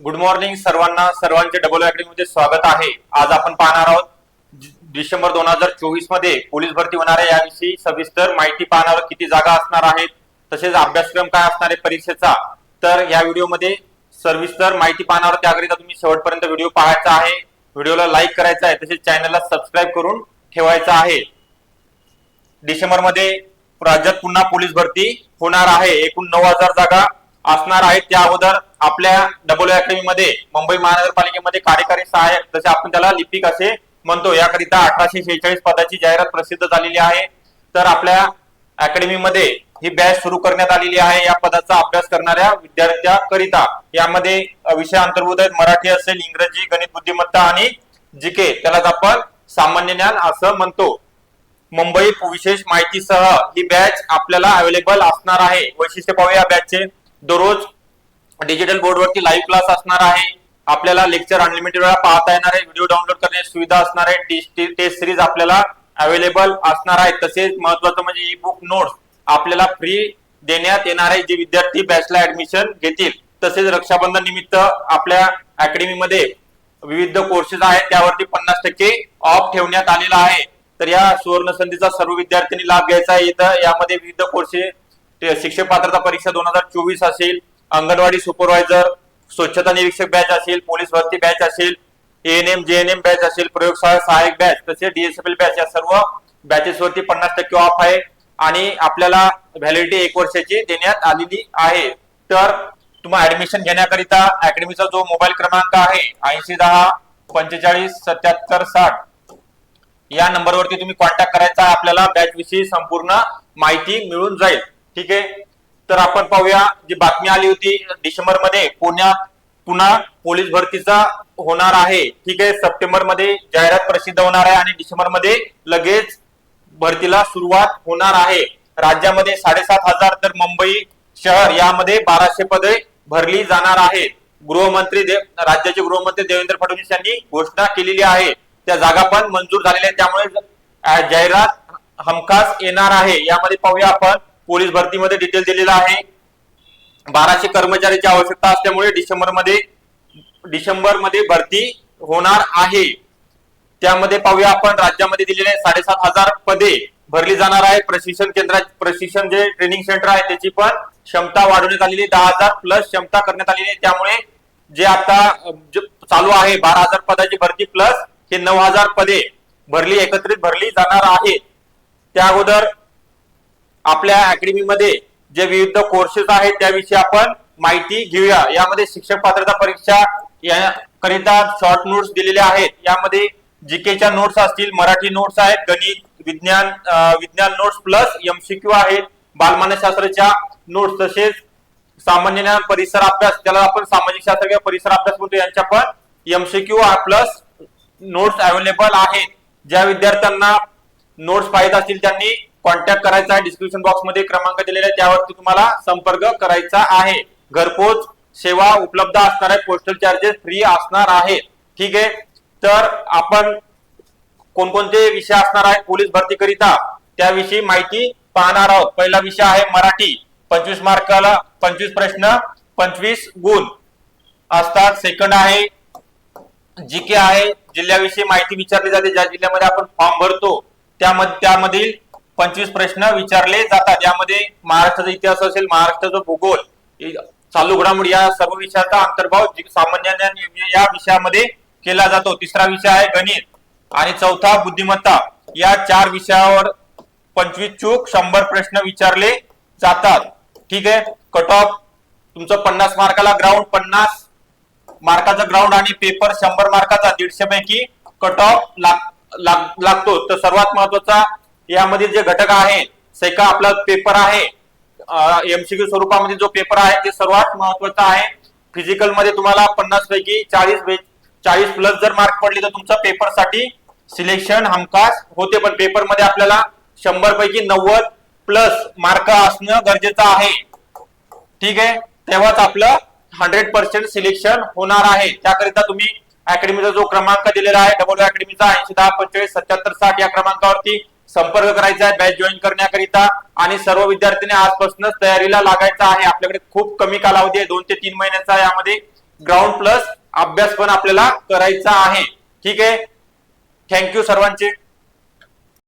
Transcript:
Good morning सर्वांना. सर्वांचे डबलमध्ये स्वागत आहे. आज आपण पाहणार आहोत डिसेंबर दोन हजार चोवीसमध्ये पोलीस भरती होणार आहे याविषयी सविस्तर माहिती पाहणार किती जागा असणार आहेत तसेच अभ्यासक्रम काय असणार आहे परीक्षेचा तर या व्हिडिओमध्ये सविस्तर माहिती पाहणार त्याकरिता तुम्ही शेवटपर्यंत व्हिडिओ पाहायचा आहे. व्हिडिओला लाईक करायचा आहे तसेच चॅनलला सबस्क्राईब करून ठेवायचा आहे. डिसेंबरमध्ये राज्यात पुन्हा पोलीस भरती होणार आहे. एकूण नऊ हजार जागा असणार आहेत. त्या अगोदर आपल्या डबल अकॅडमी मध्ये मुंबई महानगरपालिकेमध्ये कार्यकारी सहाय्यक जसे आपण त्याला लिपिक असे म्हणतो याकरिता अठराशे शेहेचाळीस पदाची जाहिरात प्रसिद्ध झालेली आहे. तर आपल्या अकॅडमीमध्ये ही बॅच सुरू करण्यात आलेली आहे. या पदाचा अभ्यास करणाऱ्या विद्यार्थ्यांकरिता यामध्ये विषय अंतर्भूत आहेत. मराठी असेल इंग्रजी गणित बुद्धिमत्ता आणि जिके त्यालाच आपण सामान्य ज्ञान असं म्हणतो. मुंबई विशेष माहितीसह ही बॅच आपल्याला अवेलेबल असणार आहे. वैशिष्ट्य पाहूया बॅचचे दररोज डिजिटल बोर्डवरती लाईव्ह क्लास असणार आहे. आपल्याला लेक्चर अनलिमिटेड वेळा पाहता येणार आहे. व्हिडिओ डाउनलोड करण्याची सुविधा असणार आहे. टेस्ट टेस्ट सिरीज आपल्याला अवेलेबल असणार आहे. तसेच महत्वाचं म्हणजे ई बुक नोट्स आपल्याला फ्री देण्यात येणार आहे. जे विद्यार्थी बॅचला ऍडमिशन घेतील. तसेच रक्षाबंधन निमित्त आपल्या अकॅडमीमध्ये विविध कोर्सेस आहेत. त्यावरती पन्नास टक्के ऑफ ठेवण्यात आलेला आहे. तर या सुवर्ण संधीचा सर्व विद्यार्थ्यांनी लाभ घ्यायचा आहे. इथं यामध्ये विविध कोर्सेस शिक्षक पात्रता परीक्षा दोन हजार चोवीस असेल. अंगणवाडी सुपरवायझर स्वच्छता निरीक्षक बॅच असेल पोलीस भरती बॅच असेल एएनएम जेएनएम बॅच असेल प्रयोगशाळा सहाय्यक बॅच तसेच डीएसएफएल बॅच या सर्व बॅचेसवरती पन्नास टक्के ऑफ आहे आणि आपल्याला व्हॅलिडिटी एक वर्षाची देण्यात आलेली आहे. तर तुम्हाला ऍडमिशन घेण्याकरिता अकॅडमीचा जो मोबाईल क्रमांक आहे ऐंशी दहा पंचेचाळीस सत्याहत्तर साठ या नंबरवरती तुम्ही कॉन्टॅक्ट करायचा आपल्याला बॅच विषयी संपूर्ण माहिती मिळून जाईल. ठीक आहे? तर आपण पाहूया जी बातमी आली होती डिसेंबरमध्ये पुण्यात पुन्हा पोलीस भरतीचा होणार आहे. ठीक आहे सप्टेंबरमध्ये जाहिरात प्रसिद्ध होणार आहे आणि डिसेंबरमध्ये लगेच भरतीला सुरुवात होणार आहे. राज्यामध्ये साडेसात हजार तर मुंबई शहर यामध्ये बाराशे पदे भरली जाणार आहेत. गृहमंत्री दे- राज्याचे गृहमंत्री देवेंद्र फडणवीस यांनी घोषणा केलेली आहे. त्या जागा पण मंजूर झालेल्या आहेत त्यामुळे जाहिरात हमखास येणार आहे. यामध्ये पाहूया आपण पोलीस भरतीमध्ये डिटेल दिलेला आहे. बाराशे कर्मचाऱ्याची आवश्यकता असल्यामुळे डिसेंबरमध्ये डिसेंबरमध्ये भरती होणार आहे. त्यामध्ये पाहूया आपण राज्यामध्ये दिलेले साडेसात हजार पदे भरली जाणार आहे. प्रशिक्षण केंद्रात प्रशिक्षण जे ट्रेनिंग सेंटर आहे त्याची पण क्षमता वाढवण्यात आलेली दहा हजार प्लस क्षमता करण्यात आलेली आहे. त्यामुळे जे आता जे चालू आहे बारा हजार पदाची भरती प्लस हे नऊ हजार पदे भरली एकत्रित भरली जाणार आहेत. त्या अगोदर आपल्या अकॅडमीमध्ये जे विविध कोर्सेस आहेत त्याविषयी आपण माहिती घेऊया. यामध्ये शिक्षक पात्रता परीक्षा याकरिता शॉर्ट नोट्स दिलेल्या आहेत. यामध्ये जीकेच्या नोट्स असतील मराठी नोट्स आहेत गणित विज्ञान विज्ञान नोट्स प्लस एमसीक्यू आहेत बालमानसशास्त्राच्या नोट्स तसेच सामान्य ज्ञान परिसर अभ्यास त्याला आपण सामाजिक शास्त्र किंवा परिसर अभ्यास म्हणतो यांच्या पण एमसीक्यू प्लस नोट्स अवेलेबल आहेत. ज्या विद्यार्थ्यांना नोट्स पाहिजे असतील त्यांनी कॉन्टॅक्ट करायचा आहे डिस्क्रिप्शन बॉक्समध्ये क्रमांक दिलेला आहे त्यावरती तुम्हाला संपर्क करायचा आहे. घरपोच सेवा उपलब्ध असणार आहे पोस्टल चार्जेस फ्री असणार आहे. ठीक आहे? तर आपण कोणकोणते विषय असणार आहे पोलीस भरती करिता त्याविषयी माहिती पाहणार आहोत. पहिला विषय आहे मराठी. पंचवीस मार्काला पंचवीस प्रश्न पंचवीस गुण असतात. सेकंड आहे जी के आहे. जिल्ह्याविषयी माहिती विचारली जाते. ज्या जिल्ह्यामध्ये आपण फॉर्म भरतो त्यामध्ये त्यामधील पंचवीस प्रश्न विचारले जातात. यामध्ये महाराष्ट्राचा इतिहास असेल महाराष्ट्राचा भूगोल चालू घडामोडी या सर्व विषयाचा अंतर्भाव सामान्य या विषयामध्ये केला जातो. तिसरा विषय आहे गणित. आणि चौथा बुद्धिमत्ता. या चार विषयावर पंचवीस चूक शंभर प्रश्न विचारले जातात. ठीक आहे? कट ऑफ तुमचं पन्नास मार्काला ग्राउंड पन्नास मार्काचा ग्राउंड आणि पेपर शंभर मार्काचा दीडशे पैकी कट ऑफ लागतो. तर सर्वात महत्त्वाचा यामधील जे घटक आहे सैका आपला पेपर आहे एमसीक्यू स्वरूपामध्ये जो पेपर आहे ते सर्वात महत्त्वाचा आहे. फिजिकलमध्ये तुम्हाला पन्नास पैकी चाळीस चाळीस प्लस जर मार्क पडले तर तुमचा पेपरसाठी सिलेक्शन हमखास होते. पण पेपरमध्ये आपल्याला शंभर पैकी नव्वद प्लस मार्क असणं गरजेचं आहे. ठीक आहे? तेव्हाच आपलं हंड्रेड पर्सेंट सिलेक्शन होणार आहे. त्याकरिता तुम्ही अकॅडमीचा जो क्रमांक दिलेला आहे डबल अकॅडमीचा ऐंशी दहा पंचेचाळीस सत्याहत्तर साठ या क्रमांकावरती संपर्क करायचा आहे बॅच जॉईन करण्याकरिता. आणि सर्व विद्यार्थ्यांनी आजपासूनच तयारीला लागायचं आहे. आपल्याकडे खूप कमी कालावधी आहे दोन ते तीन महिन्याचा यामध्ये. ग्राउंड प्लस अभ्यास पण आपल्याला करायचा आहे. ठीक आहे? थँक्यू सर्वांचे.